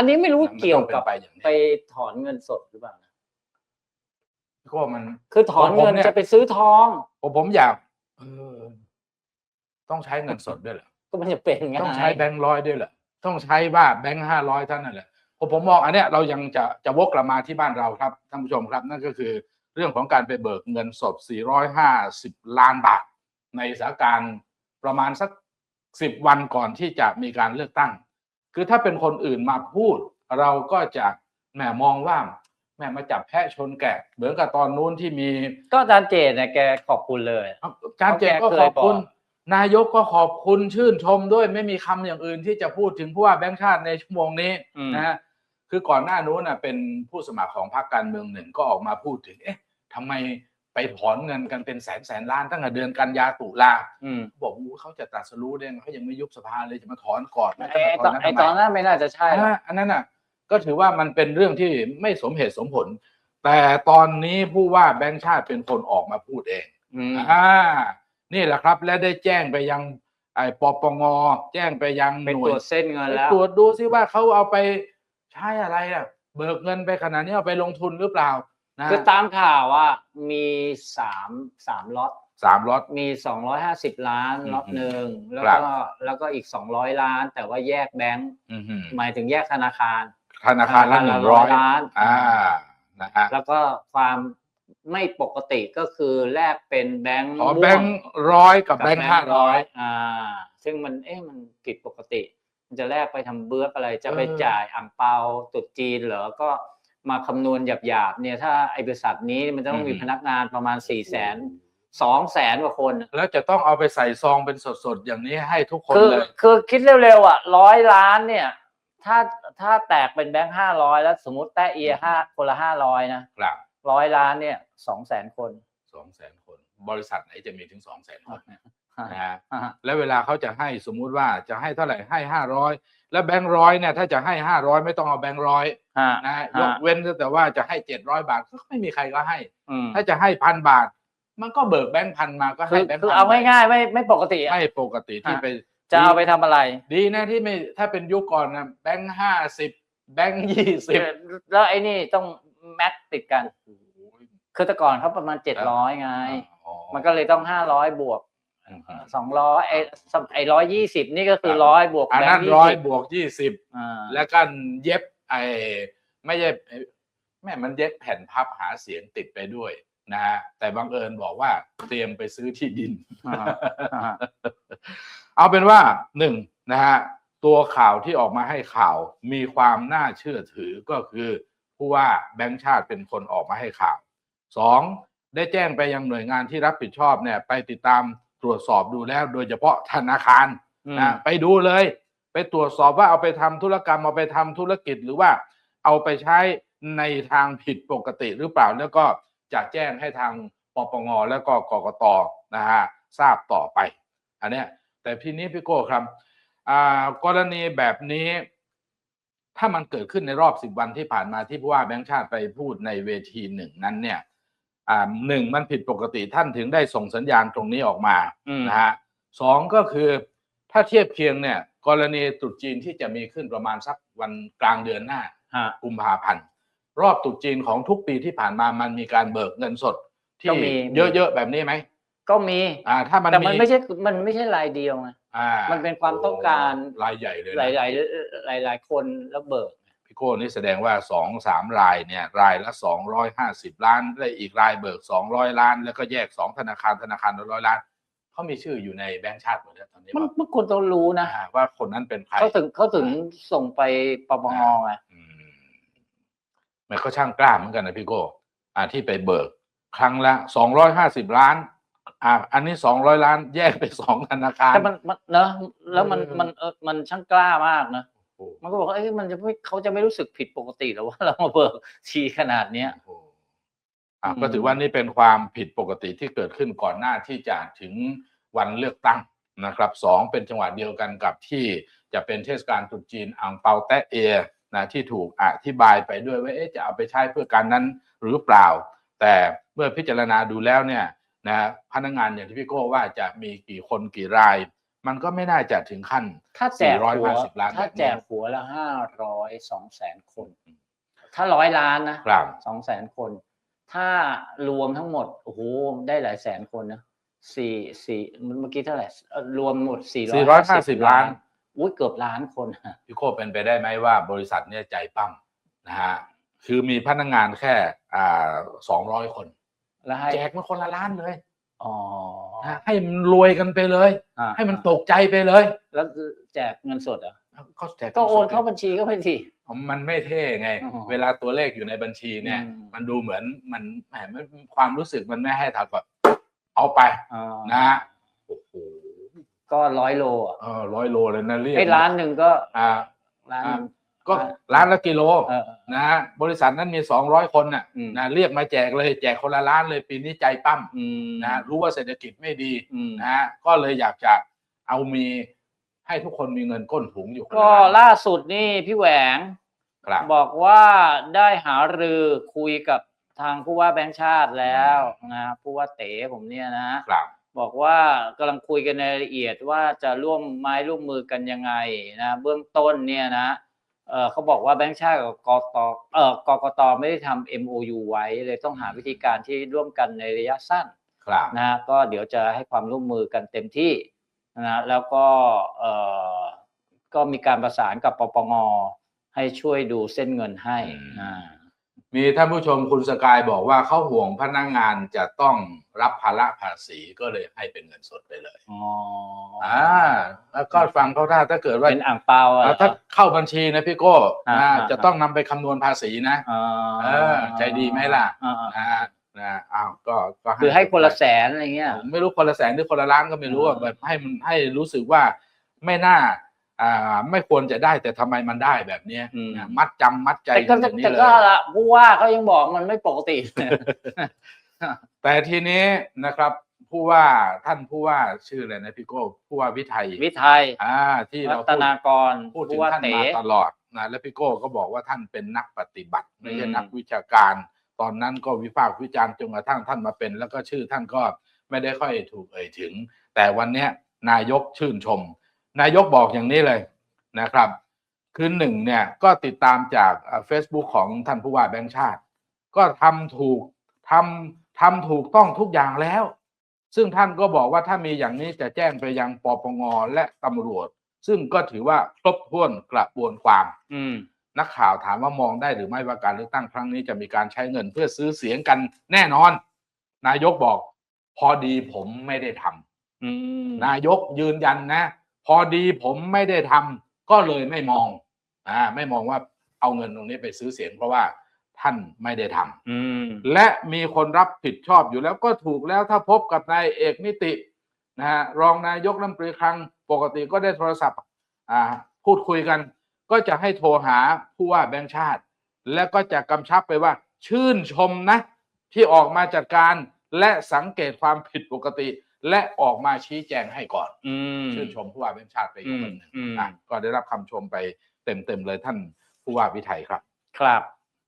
อันนี้ไม่รู้มันเกี่ยวต้องเป็นกับไปอย่างนี้ไปถอนเงินสดหรือเปล่านะก็มัน คือถอนผมเงินเนี่ยจะไปซื้อทองผมผมอยากเออต้องใช้เงินสดด้วยเหรอก็มันจะเป็นไงต้องใช้แบงค์ร้อยด้วยเหรอต้องใช้ว่าแบงค์ห้าร้อยเท่านั้นแหละผมผมมองอันเนี้ยเรายังจะจะวกกลับมาที่บ้านเราครับท่านผู้ชมครับ นั่นก็คือเรื่องของการไปเบิกเงินสด 450 ล้านบาท ในสถานการณ์ประมาณสักสิบวันก่อนที่จะมีการเลือกตั้ง คือถ้าเป็นคนอื่นมาพูด เราก็จะแหมมองว่าแหมมาจับแพะชนแกะ เหมือนกับตอนนู้นที่มี ก็อาจารย์เจตเนี่ยแกขอบคุณเลยอาจารย์เจตก็เพราะแกเคขยอบคุณบอกนายกก็ขอบคุณชื่นชมด้วยไม่มีคำอย่างอื่นที่จะพูดถึงผู้ว่าแบงค์ชาติในชั่วโมงนี้อืมนะฮะคือก่อนหน้านู้นน่ะเป็นผู้สมัครของพรรคการเมืองหนึ่งก็ออกมาพูดถึง เอ๊ะทำไมไป ถอนเงินกันเป็นแสนแสนล้านตั้งแต่เดือนกันยาตุลาอืมบอกอู้เขาจะตรัสรู้ได้ไงเขายังไม่ยุบสภาเลยจะมาถอนก่อนไอ้ตอนไอ้ตอนนั้นไม่น่าจะใช่หรอกอ่าอันนั้นน่ะ ก็ถือว่ามันเป็นเรื่องที่ไม่สมเหตุสมผล แต่ตอนนี้ผู้ว่าแบงค์ชาติเป็นคนออกมาพูดเองอืมอ่านี่แหละครับ และได้แจ้งไปยังไอ้ปปงแจ้งไปยังไปหน่ตวรยวจเส้นเงินไปแล้วตรวจดูซิว่าเขาเอาไปใช้อะไรอะเบิกเงินไปขนาดนี้เอาไปลงทุนหรือเปล่า นะคือตามข่าวว่ามีสามสามล็อตสามล็อต มีสองร้อยห้าสิบล้านอืมล็อตหนึ่งแล้วครับก็แล้วก็อีกสองร้อยล้าน แต่ว่าแยกแบงค์อือหือหมายถึงแยกธนาคาร ธนาคารละธหนานึ่คารงละร้อย100ล้านอ่านะฮะแล้วก็ความไม่ปกติก็คือแลกเป็นแบงค์ขอม่วงแบงค์ร้อยกับแบงค์ห้าร้อยอ่า ซึ่งมันเอ๊ะมันผิดปกติ มันจะแลกไปทำเบื้อกอะไรจะไปเออจ่ายอ่างเปาตรุดจีนเหรอก็ มาคำนวณหยาบๆเนี่ยถ้าไอ้บริษัทนี้มันจะต้องมีพนักงานประมาณสี่แสนสองแสนกว่าคน แล้วจะต้องเอาไปใส่ซองเป็นสดๆ อย่างนี้ให้ทุกคนคือเลย คือคิดเร็วๆอะร้อยล้านเนี่ย ถ้าถ้าแตกเป็นแบงค์ห้าร้อยแล้วสมมติแตะเอียห้าคนละห้าร้อยนะครับร้อยล้านเนี่ยสองแสนคนสองแสนคน บริษัทไหนจะมีถึงสองแสนคน นะฮะอ่าฮะแล้วเวลาเขาจะให้สมมุติว่าจะให้เท่าไหร่ให้ห้าร้อยแล้วแบงค์ร้อยเนี่ยถ้าจะให้ห้าร้อยไม่ต้องเอาแบงค์ร้อยฮะนะฮะฮะยกเว้นแต่ว่าจะให้เจ็ดร้อยบาทก็ไม่มีใครก็ให้อืมถ้าจะให้พันบาท มันก็เบิกแบงค์พันมาก็คืให้อแบงค์คือพันเอาง่ายๆไม่ไม่ปกติอะไม่ปกติที่ฮะไปจะเอาไปทำอะไร ดีนะที่ไม่ถ้าเป็นยุคก่อนนะแบงค์ห้าสิบแบงค์ยี่สิบแล้วไอ้นี่ต้องแม็กติดกันคือแต่ก่อนเขาประมาณเจ็ดร้อยไง มันก็เลยต้องห้าร้อยบวก สองร้อยไอ้สมไอ้ร้อยยี่สิบนี่ก็คือร้อยบวกอันแบงนั้นค์ยี่ร้อยสิบบวกยี่สิบอ่าแล้วก็เย็บไอ้ไม่ใช่ไอ้แม่มันเย็บแผ่นพับหาเสียงติดไปด้วยนะฮะแต่บังเอิญบอกว่าเตรียมไปซื้อที่ดินอ่าอ่าเอาเป็นว่าหนึ่งนะฮะตัวข่าวที่ออกมาให้ข่าวมีความน่าเชื่อถือก็คือผู้ว่าแบงค์ชาติเป็นคนออกมาให้ข่าวสองได้แจ้งไปยังหน่วยงานที่รับผิดชอบเนี่ยไปติดตาม ตรวจสอบดูแล้ว โดยเฉพาะธนาคารอืมนะไปดูเลย ไปตรวจสอบว่าเอาไปทำธุรกรรมเอาไปทำธุรกิจหรือว่าเอาไปใช้ในทางผิดปกติหรือเปล่า แล้วก็จะแจ้งให้ทางปปงแล้วก็กกตนะฮะทราบต่อไป อันเนี้ยแต่พี่นี้พี่โก้ครับอ่ากรณีแบบนี้ ถ้ามันเกิดขึ้นในรอบสิบวันที่ผ่านมาที่ผู้ว่าแบงค์ชาติไปพูดในเวทีหนึ่งนั้นเนี่ย อ่าหนึ่งมันผิดปกติท่านถึงได้ส่งสัญญาณตรงนี้ออกมาอืมนะฮะสองก็คือถ้าเทียบเคียงเนี่ย กรณีตรุษจีนที่จะมีขึ้นประมาณสักวันกลางเดือนหน้าฮะกุมภาพันธ์รอบตรุษจีนของทุกปีที่ผ่านมามันมีการเบิกเงินสดที่ก็มีเยอะๆแบบนี้ไหมก็มีอ่าถ้ามันแต่มันไม่ใช่มันไม่ใช่รายเดียวไงอ่ามันเป็นความต้องการรายใหญ่เลยหลายนะหลายหลายหลายๆคนแล้วเบิกพี่ โก้นี่แสดงว่าสองสามรายเนี่ยรายละสองร้อยห้าสิบล้านและอีกรายเบิกสองร้อยล้าน แล้วก็แยกสองธนาคารธนาคารละร้อยล้านเขามีชื่ออยู่ในแบงก์ชาติหมดแล้วตอนนี้มันว่ามันคนต้องรู้นะอ่าว่าคนนั้นเป็นใครเขาถึงเขาถึงส่งไปปปงไงอืมมันก็ช่างกล้าเหมือนกันนะพี่โก้อ่าที่ไปเบิก ครั้งละสองร้อยห้าสิบล้าน อ่า อันนี้สองร้อยล้านแยกไปสองธนาคารแต่มันมันเนอะแล้วมันเออมันเออมันช่างกล้ามากนะโอ้โห มันก็บอกว่าเอ้ยมันจะไม่เขาจะไม่รู้สึกผิดปกติหรอว่าเรามาเบิกทีขนาดเนี้ยโอ้โหอะอืมก็ถือว่านี่เป็นความผิดปกติที่เกิดขึ้นก่อนหน้าที่จะถึงวันเลือกตั้งนะครับสองเป็นจังหวะเดียวกันกับที่จะเป็นเทศกาลตรุษจีนอ่างเปาแตะเอนะที่ถูกอธิบายไปด้วยว่าเอ๊ะจะเอาไปใช้เพื่อการนั้นหรือเปล่า แต่เมื่อพิจารณาดูแล้วเนี่ยนะพนักงานอย่างที่พี่โก้ว่าจะมีกี่คนกี่ราย มันก็ไม่น่าจะถึงขั้นถ้าแจกหัว450ล้านถ้าแบบนี้แจกหัวละห้าร้อยสองแสนคน ถ้าร้อยล้านนะครับสองแสนคน ถ้ารวมทั้งหมดโอ้โหได้หลายแสนคนนะสี่สี่เมื่อกี้เท่าไหร่เอ่อรวมหมดสี่450ล้านอุ้ยเกือบล้านคนอะพี่โคเป็นไปได้ไหมว่าบริษัทเนี่ยใจปั้มนะฮะคือมีพนักงานแค่อ่าสองร้อยคนแล้วให้แจกมันคนละล้านเลย อ๋อนะให้มันรวยกันไปเลย อ่าให้มันตกใจไปเลยแล้วแจกเงินสดเหรอก็แจกก็โอนเข้าบัญชีก็ไปสิ มันไม่เท่ไง อ๋อเวลาตัวเลขอยู่ในบัญชีเนี่ย อืม มันดูเหมือนมันแหมมันความรู้สึกมันไม่ให้ถักแบบเอาไปอ๋อนะฮะโอ้โหก็ร้อยโลอะเออร้อยโลเลยนะเรียกไอ้ร้านหนึ่งก็อ่าร้านหนึ่ง ก็ร้านละกิโลเออ นะฮะบริษัทนั้นมีสองร้อยคนน่ะอืม นะเรียกมาแจกเลยแจกคนละล้านเลยปีนี้ใจปั้มอืมนะฮะรู้ว่าเศรษฐกิจไม่ดีอืมนะฮะก็เลยอยากจะเอามีให้ทุกคนมีเงินก้นถุงอยู่คนละก็ล้านล่าสุดนี่พี่แหวง ครับบอกว่าได้หารือคุยกับทางผู้ว่าแบงค์ชาติแล้วนะผู้ว่าเต๋ผมเนี่ยนะ ครับ บอกว่ากำลังคุยกันในรายละเอียดว่าจะร่วมไม้ร่วมมือกันยังไงนะเบื้องต้นเนี่ยนะ เออเขาบอกว่าแบงค์ชาติกับกตเออกกตไม่ได้ทำ MOU ไว้เลยต้องหาวิธีการที่ร่วมกันในระยะสั้นครับนะฮะก็เดี๋ยวจะให้ความร่วมมือกันเต็มที่นะแล้วก็เอ่อก็มีการประสานกับปปงให้ช่วยดูเส้นเงินให้อ่ามีท่านผู้ชมคุณสกายบอกว่าเขาห่วงพนักงานจะต้องรับภาระภาษีก็เลยให้เป็นเงินสดไปเลย อ๋ออ่าแล้ว ก็ฟังเขาถ้าถ้าเกิดว่าเป็นอ่างเปาอะอ่าถ้าเข้าบัญชีนะพี่โก้อ่าอ่าอ่าจะต้องนำไปคำนวณภาษีนะอ่าเออใจดีไหมล่ะอ่าอ่านะฮะนะอ้าวก็ก็คือให้คนละแสนอะไรเงี้ยผมไม่รู้คนละแสนหรือคนละล้านก็ไม่รู้อะอ่าแบบให้มันให้รู้สึกว่าไม่น่าอ่าไม่ควรจะได้แต่ทำไมมันได้แบบเนี้ยนะมัดจำมัดใจแต่ก็อย่างนี้แต่เลก็ยละผู้ว่าเขายังบอกมันไม่ปกติ แต่ทีนี้นะครับ ผู้ว่าท่านผู้ว่าชื่ออะไรนะพี่โก้ผู้ว่าวิทัยวิทัยอ่าที่รัเราตพูดนากรพูดถึผู้งว่าท่านเต๋มาตลอดนะแล้วพี่โก้ก็บอกว่าท่านเป็นนักปฏิบัติไม่ใช่อืมนักวิชาการ ตอนนั้นก็วิพากษ์วิจารณ์จนกระทั่งท่านมาเป็น แล้วก็ชื่อท่านก็ไม่ได้ค่อยถูกเอ่ยถึง แต่วันเนี้ยนายกชื่นชม นายกบอกอย่างนี้เลยนะครับ คือหนึ่งเนี่ยก็ติดตามจากเฟซบุ๊กของท่านผู้ว่าแบงค์ชาติ ก็ทำถูกทำทำถูกต้องทุกอย่างแล้ว ซึ่งท่านก็บอกว่าถ้ามีอย่างนี้จะแจ้งไปยังปปงและตำรวจ ซึ่งก็ถือว่าครบถ้วนกระบวนความ อืมนักข่าวถามว่ามองได้หรือไม่ว่าการเลือกตั้งครั้งนี้จะมีการใช้เงินเพื่อซื้อเสียงกันแน่นอน นายกบอก พอดีผมไม่ได้ทำอืมนายกยืนยันนะ พอดีผมไม่ได้ทำก็เลยไม่มองอ่าไม่มองว่าเอาเงินตรงนี้ไปซื้อเสียงเพราะว่า ท่านไม่ได้ทำอืมและมีคนรับผิดชอบอยู่แล้วก็ถูกแล้วถ้าพบกับนายเอกนิตินะฮะรองนายกรัฐมนตรีครั้งปกติก็ได้โทรศัพท์อ่าพูดคุยกัน ก็จะให้โทรหาผู้ว่าแบงค์ชาติ แล้วก็จะกำชับไปว่า ชื่นชมนะ ที่ออกมาจัดการและสังเกตความผิดปกติ และออกมาชี้แจงให้ก่อนอืมชื่นชมผู้ว่าแบงค์ชาติไปอีกคนหนึ่งอืมอะก็ได้รับคำชมไปเต็มๆเลยท่านผู้ว่าวิไทยครับ ครับ